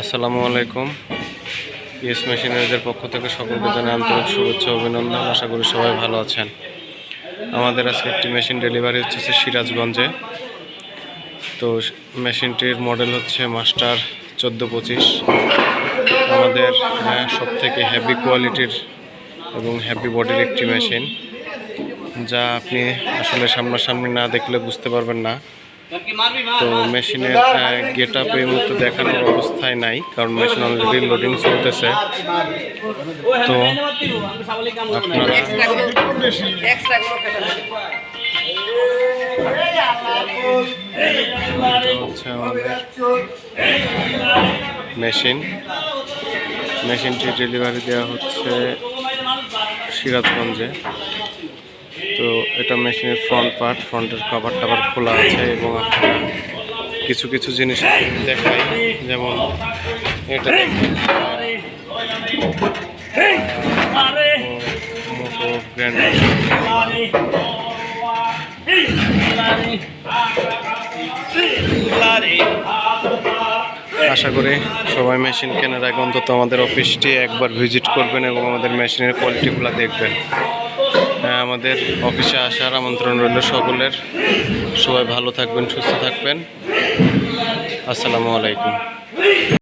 আসসালামু আলাইকুম। ইয়েস মেশিনারিজের পক্ষ থেকে সকলকে জানাই আন্তরিক শুভেচ্ছা অভিনন্দন। আশা করি সবাই ভালো আছেন। আমাদের আজকে একটি মেশিন ডেলিভারি হচ্ছে সিরাজগঞ্জে। তো মেশিনটির মডেল হচ্ছে মাস্টার চোদ্দ পঁচিশ। আমাদের সব থেকে হ্যাভি কোয়ালিটির এবং হ্যাভি বডির একটি মেশিন যা আপনি আসলে সামনাসামনি না দেখলে বুঝতে পারবেন না। তো মেশিনের গেট আপ এই মুহূর্তে দেখানোর অবস্থায় নাই কারণ মেশিন অলরেডি লোডিং চলতেছে। তো আপনারা হচ্ছে আমাদের মেশিন মেশিনটি ডেলিভারি দেওয়া হচ্ছে সিরাজগঞ্জে। তো এটা মেশিনের ফ্রন্ট পার্ট ফ্রন্টের কভার টাভার খোলা আছে এবং কিছু কিছু জিনিস দেখাই, যেমন এটা আশা করি সবাই মেশিন কেনার আগে অন্তত আমাদের অফিসটি একবার ভিজিট করবেন এবং আমাদের মেশিনের কোয়ালিটিগুলো দেখবেন। আমাদের অফিসে আসার আমন্ত্রণ রইল সকলের। সবাই ভালো থাকবেন সুস্থ থাকবেন। আসসালামু আলাইকুম।